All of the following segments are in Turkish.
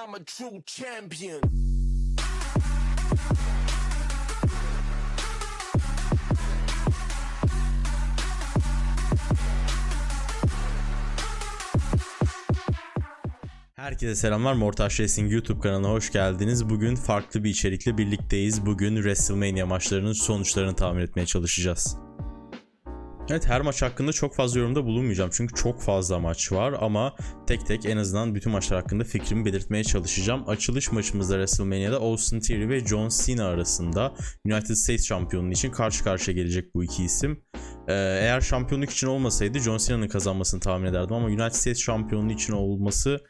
I'm a true champion. Herkese selamlar. Mortaş Racing YouTube kanalına hoş geldiniz. Bugün farklı bir içerikle birlikteyiz. Bugün WrestleMania maçlarının sonuçlarını tahmin etmeye çalışacağız. Evet her maç hakkında çok fazla yorumda bulunmayacağım çünkü çok fazla maç var ama tek tek en azından bütün maçlar hakkında fikrimi belirtmeye çalışacağım. Açılış maçımızda WrestleMania'da Austin Theory ve John Cena arasında United States şampiyonluğu için karşı karşıya gelecek bu iki isim. Ee, eğer şampiyonluk için olmasaydı John Cena'nın kazanmasını tahmin ederdim ama United States şampiyonluğu için olması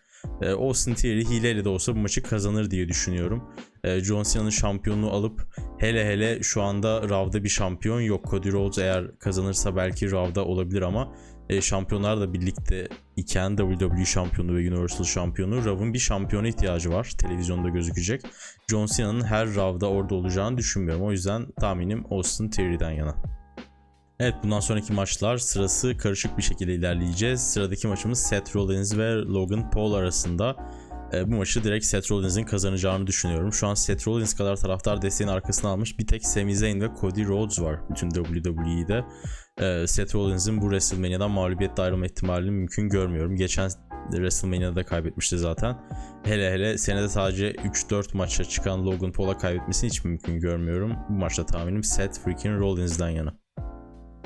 e, Austin Theory hileyle de olsa bu maçı kazanır diye düşünüyorum. E, John Cena'nın şampiyonluğu alıp hele hele şu anda Raw'da bir şampiyon yok. Cody Rhodes eğer kazanırsa belki Raw'da olabilir ama e, şampiyonlar da birlikte iken WWE şampiyonu ve Universal şampiyonu Raw'ın bir şampiyona ihtiyacı var. Televizyonda gözükecek. John Cena'nın her Raw'da orada olacağını düşünmüyorum. O yüzden tahminim Austin Theory'den yana. Evet bundan sonraki maçlar sırası karışık bir şekilde ilerleyeceğiz. Sıradaki maçımız Seth Rollins ve Logan Paul arasında. E, bu maçı direkt Seth Rollins'in kazanacağını düşünüyorum. Şu an Seth Rollins kadar taraftar desteğin arkasına almış bir tek Sami Zayn ve Cody Rhodes var bütün WWE'de. E, Seth Rollins'in bu WrestleMania'dan mağlubiyetle ayrılma ihtimalini mümkün görmüyorum. Geçen WrestleMania'da kaybetmişti zaten. Hele hele senede sadece 3-4 maça çıkan Logan Paul'a kaybetmesini hiç mümkün görmüyorum. Bu maçta tahminim Seth freaking Rollins'den yana.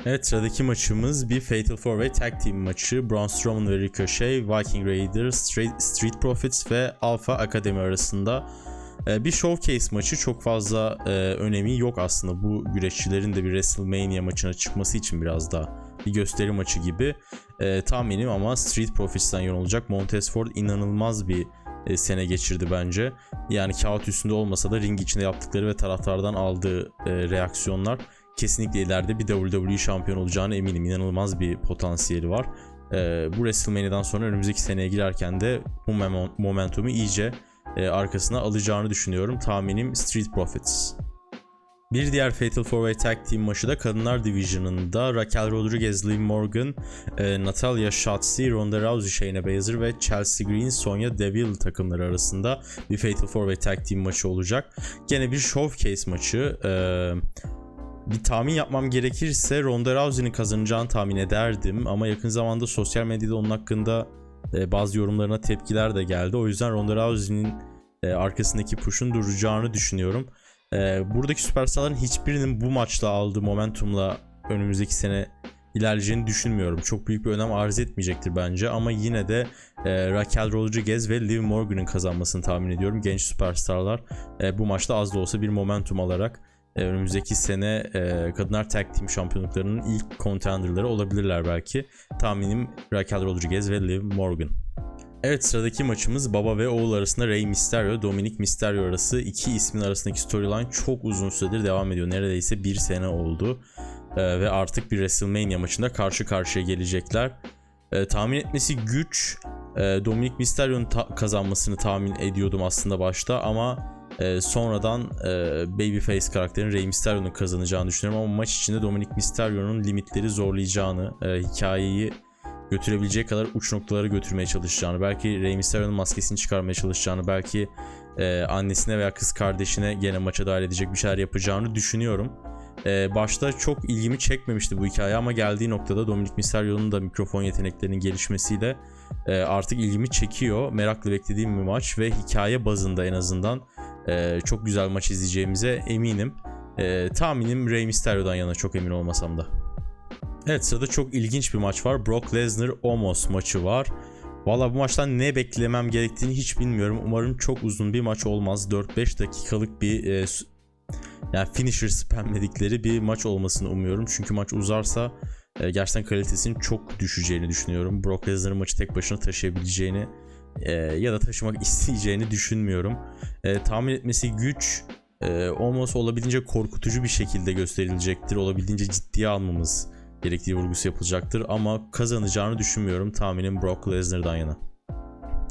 Evet sıradaki maçımız bir Fatal 4-Way Tag Team maçı. Braun Strowman ve Ricochet, Viking Raiders, Street, Street Profits ve Alpha Academy arasında Ee, bir showcase maçı çok fazla e, önemi yok aslında. Bu güreşçilerin de bir WrestleMania maçına çıkması için biraz daha bir gösteri maçı gibi e, tahminim ama Street Profits'ten yana olacak. Montez Ford inanılmaz bir e, sene geçirdi bence. Yani kağıt üstünde olmasa da ring içinde yaptıkları ve taraftardan aldığı e, reaksiyonlar kesinlikle ileride bir WWE şampiyon olacağına eminim. İnanılmaz bir potansiyeli var. Ee, bu WrestleMania'dan sonra önümüzdeki seneye girerken de bu momentumu iyice e, arkasına alacağını düşünüyorum. Tahminim Street Profits. Bir diğer Fatal 4-Way Tag Team maçı da Kadınlar Division'ında Raquel Rodriguez, Liv Morgan, e, Natalia Shotzi, Ronda Rousey, Shayna Baszler ve Chelsea Green, Sonya Deville takımları arasında bir Fatal 4-Way Tag Team maçı olacak. Gene bir showcase maçı. E, bir tahmin yapmam gerekirse Ronda Rousey'nin kazanacağını tahmin ederdim ama yakın zamanda sosyal medyada onun hakkında e, bazı yorumlarına tepkiler de geldi. O yüzden Ronda Rousey'nin e, arkasındaki push'un duracağını düşünüyorum. E, buradaki süperstarların hiçbirinin bu maçla aldığı momentumla önümüzdeki sene ilerleyeceğini düşünmüyorum. Çok büyük bir önem arz etmeyecektir bence ama yine de e, Raquel Rodriguez ve Liv Morgan'ın kazanmasını tahmin ediyorum. Genç süperstarlar bu maçta az da olsa bir momentum alarak önümüzdeki sene e, kadınlar tag team şampiyonluklarının ilk contenderları olabilirler belki. Tahminim Raquel Rodriguez ve Liv Morgan. Evet sıradaki maçımız baba ve oğul arasında Rey Mysterio, Dominic Mysterio arası iki ismin arasındaki storyline çok uzun süredir devam ediyor. Neredeyse bir sene oldu. E, ve artık bir WrestleMania maçında karşı karşıya gelecekler. E, tahmin etmesi güç. E, Dominic Mysterio'nun ta- kazanmasını tahmin ediyordum aslında başta ama e, sonradan e, Babyface karakterin Rey Mysterio'nun kazanacağını düşünüyorum ama maç içinde Dominic Mysterio'nun limitleri zorlayacağını, e, hikayeyi götürebilecek kadar uç noktalara götürmeye çalışacağını, belki Rey Mysterio'nun maskesini çıkarmaya çalışacağını, belki e, annesine veya kız kardeşine gene maça dahil edecek bir şeyler yapacağını düşünüyorum. E, başta çok ilgimi çekmemişti bu hikaye ama geldiği noktada Dominic Mysterio'nun da mikrofon yeteneklerinin gelişmesiyle e, artık ilgimi çekiyor. Merakla beklediğim bir maç ve hikaye bazında en azından e, çok güzel maç izleyeceğimize eminim. E, tahminim Rey Mysterio'dan yana çok emin olmasam da. Evet sırada çok ilginç bir maç var. Brock Lesnar Omos maçı var. Valla bu maçtan ne beklemem gerektiğini hiç bilmiyorum. Umarım çok uzun bir maç olmaz. 4-5 dakikalık bir e, yani finisher spamledikleri bir maç olmasını umuyorum. Çünkü maç uzarsa e, gerçekten kalitesinin çok düşeceğini düşünüyorum. Brock Lesnar'ın maçı tek başına taşıyabileceğini e, ya da taşımak isteyeceğini düşünmüyorum. E, tahmin etmesi güç. E, Omos olabildiğince korkutucu bir şekilde gösterilecektir. Olabildiğince ciddiye almamız gerektiği vurgusu yapılacaktır ama kazanacağını düşünmüyorum. Tahminim Brock Lesnar'dan yana.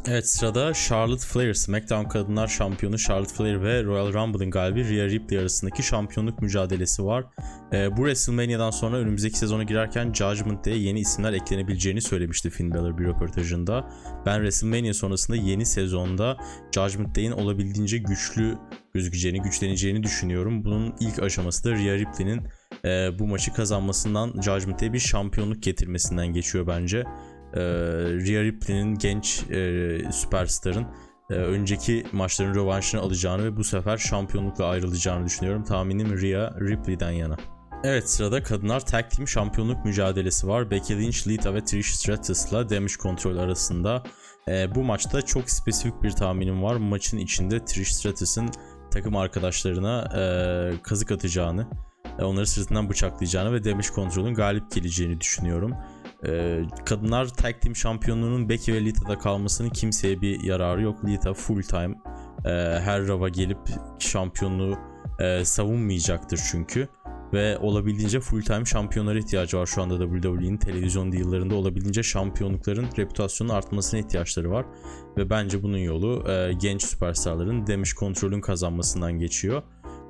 Evet sırada Charlotte Flair, SmackDown Kadınlar Şampiyonu Charlotte Flair ve Royal Rumble'ın galibi Rhea Ripley arasındaki şampiyonluk mücadelesi var. Ee, bu WrestleMania'dan sonra önümüzdeki sezona girerken Judgment Day'e yeni isimler eklenebileceğini söylemişti Finn Balor bir röportajında. Ben WrestleMania sonrasında yeni sezonda Judgment Day'in olabildiğince güçlü gözükeceğini, güçleneceğini düşünüyorum. Bunun ilk aşaması da Rhea Ripley'nin e, bu maçı kazanmasından Judgment Day'e bir şampiyonluk getirmesinden geçiyor bence e, Rhea Ripley'nin genç e, süperstarın e, önceki maçların rövanşını alacağını ve bu sefer şampiyonlukla ayrılacağını düşünüyorum. Tahminim Rhea Ripley'den yana. Evet sırada kadınlar tag team şampiyonluk mücadelesi var. Becky Lynch, Lita ve Trish Stratus'la Damage Control arasında. E, bu maçta çok spesifik bir tahminim var. Maçın içinde Trish Stratus'ın takım arkadaşlarına e, kazık atacağını, e, onları sırtından bıçaklayacağını ve Damage Control'un galip geleceğini düşünüyorum. Ee, kadınlar tag team şampiyonluğunun Becky ve Lita'da kalmasının kimseye bir yararı yok. Lita full time e, her rava gelip şampiyonluğu e, savunmayacaktır çünkü. Ve olabildiğince full time şampiyonlara ihtiyacı var şu anda WWE'nin televizyon deal'larında olabildiğince şampiyonlukların reputasyonun artmasına ihtiyaçları var. Ve bence bunun yolu e, genç süperstarların Damage Control'ün kazanmasından geçiyor.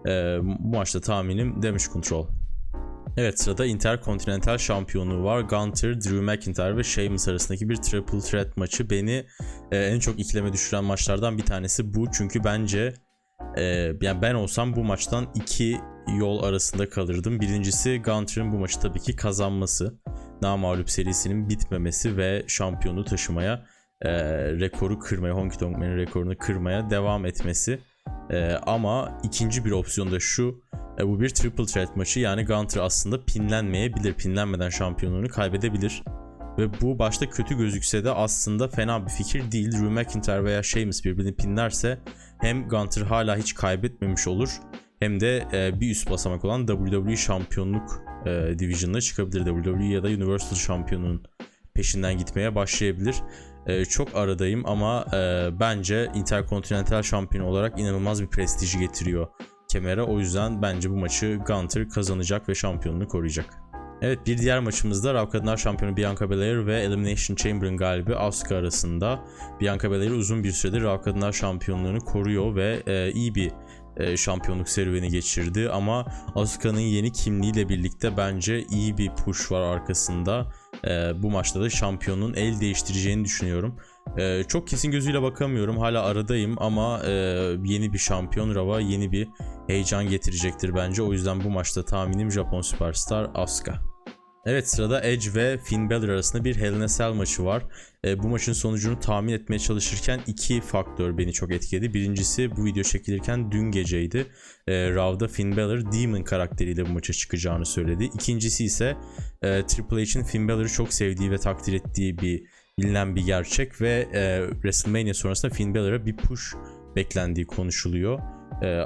E, bu maçta tahminim Damage Control. Evet sırada Intercontinental şampiyonluğu var. Gunter, Drew McIntyre ve Sheamus arasındaki bir triple threat maçı beni e, en çok ikileme düşüren maçlardan bir tanesi bu. Çünkü bence e, yani ben olsam bu maçtan iki yol arasında kalırdım. Birincisi Gunter'ın bu maçı tabii ki kazanması. Namağlup serisinin bitmemesi ve şampiyonu taşımaya, e, rekoru kırmaya, Honky Tonk Man'in rekorunu kırmaya devam etmesi. E, ama ikinci bir opsiyon da şu. E, bu bir triple threat maçı yani Gunter aslında pinlenmeyebilir. Pinlenmeden şampiyonluğunu kaybedebilir. Ve bu başta kötü gözükse de aslında fena bir fikir değil. Drew McIntyre veya Sheamus birbirini pinlerse hem Gunter hala hiç kaybetmemiş olur hem de e, bir üst basamak olan WWE şampiyonluk e, division'ına çıkabilir. WWE ya da Universal şampiyonun peşinden gitmeye başlayabilir. E, çok aradayım ama e, bence Intercontinental şampiyon olarak inanılmaz bir prestiji getiriyor kemere. O yüzden bence bu maçı Gunter kazanacak ve şampiyonluğu koruyacak. Evet bir diğer maçımızda Raw Kadınlar Şampiyonu Bianca Belair ve Elimination Chamber'ın galibi Asuka arasında. Bianca Belair uzun bir süredir Raw Kadınlar Şampiyonluğunu koruyor ve e, iyi bir e, şampiyonluk serüveni geçirdi ama Asuka'nın yeni kimliğiyle birlikte bence iyi bir push var arkasında. E, bu maçta da şampiyonun el değiştireceğini düşünüyorum. E, çok kesin gözüyle bakamıyorum. Hala aradayım ama e, yeni bir şampiyon Rava yeni bir heyecan getirecektir bence. O yüzden bu maçta tahminim Japon Superstar Asuka. Evet sırada Edge ve Finn Balor arasında bir Hell in a Cell maçı var. E, bu maçın sonucunu tahmin etmeye çalışırken iki faktör beni çok etkiledi. Birincisi bu video çekilirken dün geceydi. E, Raw'da Finn Balor Demon karakteriyle bu maça çıkacağını söyledi. İkincisi ise e, Triple H'in Finn Balor'ı çok sevdiği ve takdir ettiği bir bilinen bir gerçek ve e, WrestleMania sonrasında Finn Balor'a bir push beklendiği konuşuluyor. E,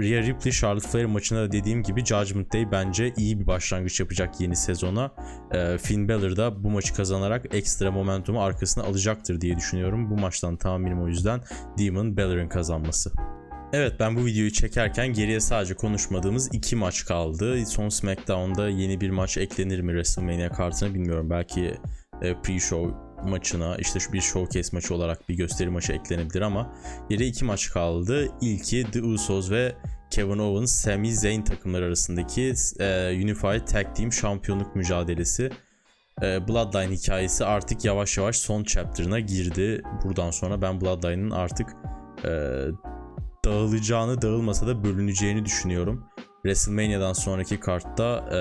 Rhea Ripley Charlotte Flair maçında da dediğim gibi Judgment Day bence iyi bir başlangıç yapacak yeni sezona. E, Finn Balor da bu maçı kazanarak ekstra momentumu arkasına alacaktır diye düşünüyorum. Bu maçtan tahminim o yüzden Demon Balor'ın kazanması. Evet ben bu videoyu çekerken geriye sadece konuşmadığımız iki maç kaldı. Son SmackDown'da yeni bir maç eklenir mi WrestleMania kartına bilmiyorum. Belki e, pre-show maçına işte bir showcase maçı olarak bir gösteri maçı eklenebilir ama geriye iki maç kaldı. İlki The Usos ve Kevin Owens, Sami Zayn takımları arasındaki e, Unified Tag Team şampiyonluk mücadelesi. E, Bloodline hikayesi artık yavaş yavaş son chapter'ına girdi. Buradan sonra ben Bloodline'ın artık e, dağılacağını, dağılmasa da bölüneceğini düşünüyorum. WrestleMania'dan sonraki kartta e,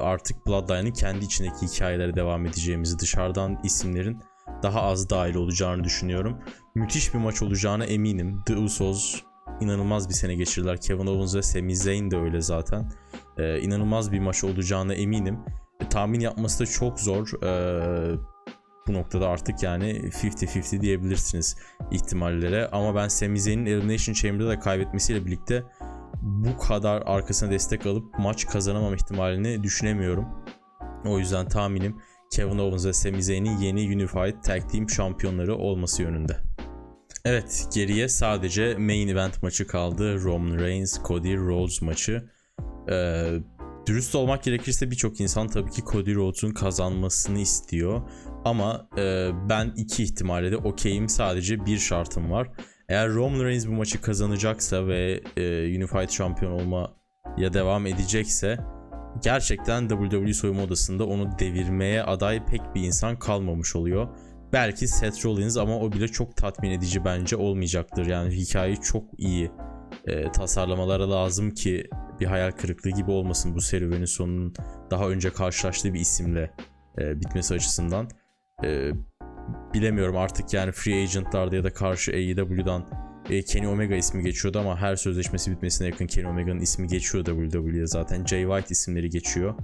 artık Bloodline'ın kendi içindeki hikayelere devam edeceğimizi, dışarıdan isimlerin daha az dahil olacağını düşünüyorum. Müthiş bir maç olacağına eminim. The Usos inanılmaz bir sene geçirdiler. Kevin Owens ve Sami Zayn de öyle zaten. E, inanılmaz bir maç olacağına eminim. E, tahmin yapması da çok zor. E, bu noktada artık yani 50-50 diyebilirsiniz ihtimallere. Ama ben Sami Zayn'in Elimination Chamber'da da kaybetmesiyle birlikte bu kadar arkasına destek alıp maç kazanamam ihtimalini düşünemiyorum. O yüzden tahminim Kevin Owens ve Sami Zayn'in yeni Unified Tag Team şampiyonları olması yönünde. Evet geriye sadece main event maçı kaldı. Roman Reigns, Cody Rhodes maçı. Ee, Dürüst olmak gerekirse birçok insan tabii ki Cody Rhodes'un kazanmasını istiyor. Ama e, ben iki ihtimale de okeyim. Sadece bir şartım var. Eğer Roman Reigns bu maçı kazanacaksa ve e, Unified şampiyon olmaya devam edecekse gerçekten WWE soyunma odasında onu devirmeye aday pek bir insan kalmamış oluyor. Belki Seth Rollins ama o bile çok tatmin edici bence olmayacaktır. Yani hikayeyi çok iyi e, tasarlamaları lazım ki bir hayal kırıklığı gibi olmasın bu serüvenin sonunun daha önce karşılaştığı bir isimle e, bitmesi açısından. E, bilemiyorum artık yani free agentlarda ya da karşı AEW'dan e, Kenny Omega ismi geçiyordu ama her sözleşmesi bitmesine yakın Kenny Omega'nın ismi geçiyor WWE'ye zaten. Jay White isimleri geçiyor.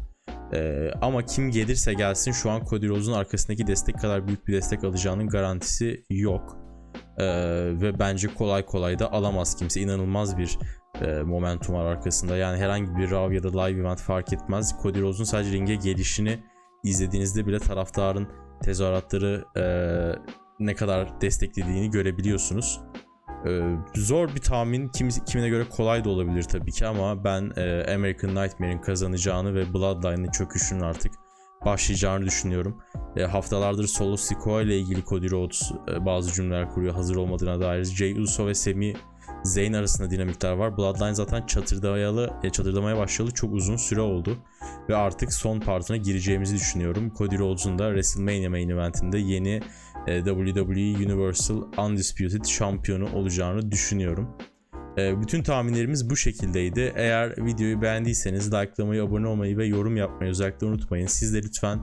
E, ama kim gelirse gelsin şu an Cody Rhodes'un arkasındaki destek kadar büyük bir destek alacağının garantisi yok. E, ve bence kolay kolay da alamaz kimse. İnanılmaz bir e, momentum var arkasında. Yani herhangi bir Raw ya da live event fark etmez. Cody Rhodes'un sadece ringe gelişini izlediğinizde bile taraftarın tezahüratları e, ne kadar desteklediğini görebiliyorsunuz. E, zor bir tahmin. Kim, kimine göre kolay da olabilir tabii ki ama ben e, American Nightmare'in kazanacağını ve Bloodline'ın çöküşünün artık başlayacağını düşünüyorum. E, haftalardır Solo Sikoa ile ilgili Cody Rhodes e, bazı cümleler kuruyor hazır olmadığına dair. Jey Uso ve Sami Zayn arasında dinamikler var. Bloodline zaten çatırdamayalı, e, çatırdamaya başlayalı çok uzun süre oldu. Ve artık son partına gireceğimizi düşünüyorum. Cody Rhodes'un da WrestleMania main eventinde yeni e, WWE Universal Undisputed şampiyonu olacağını düşünüyorum. E, bütün tahminlerimiz bu şekildeydi. Eğer videoyu beğendiyseniz likelamayı, abone olmayı ve yorum yapmayı özellikle unutmayın. Siz de lütfen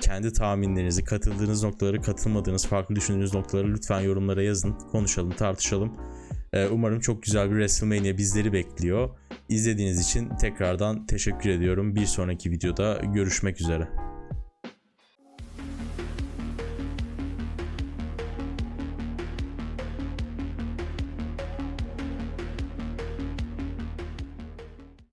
kendi tahminlerinizi, katıldığınız noktaları, katılmadığınız, farklı düşündüğünüz noktaları lütfen yorumlara yazın. Konuşalım, tartışalım. Ee, Umarım çok güzel bir WrestleMania bizleri bekliyor. İzlediğiniz için tekrardan teşekkür ediyorum. Bir sonraki videoda görüşmek üzere.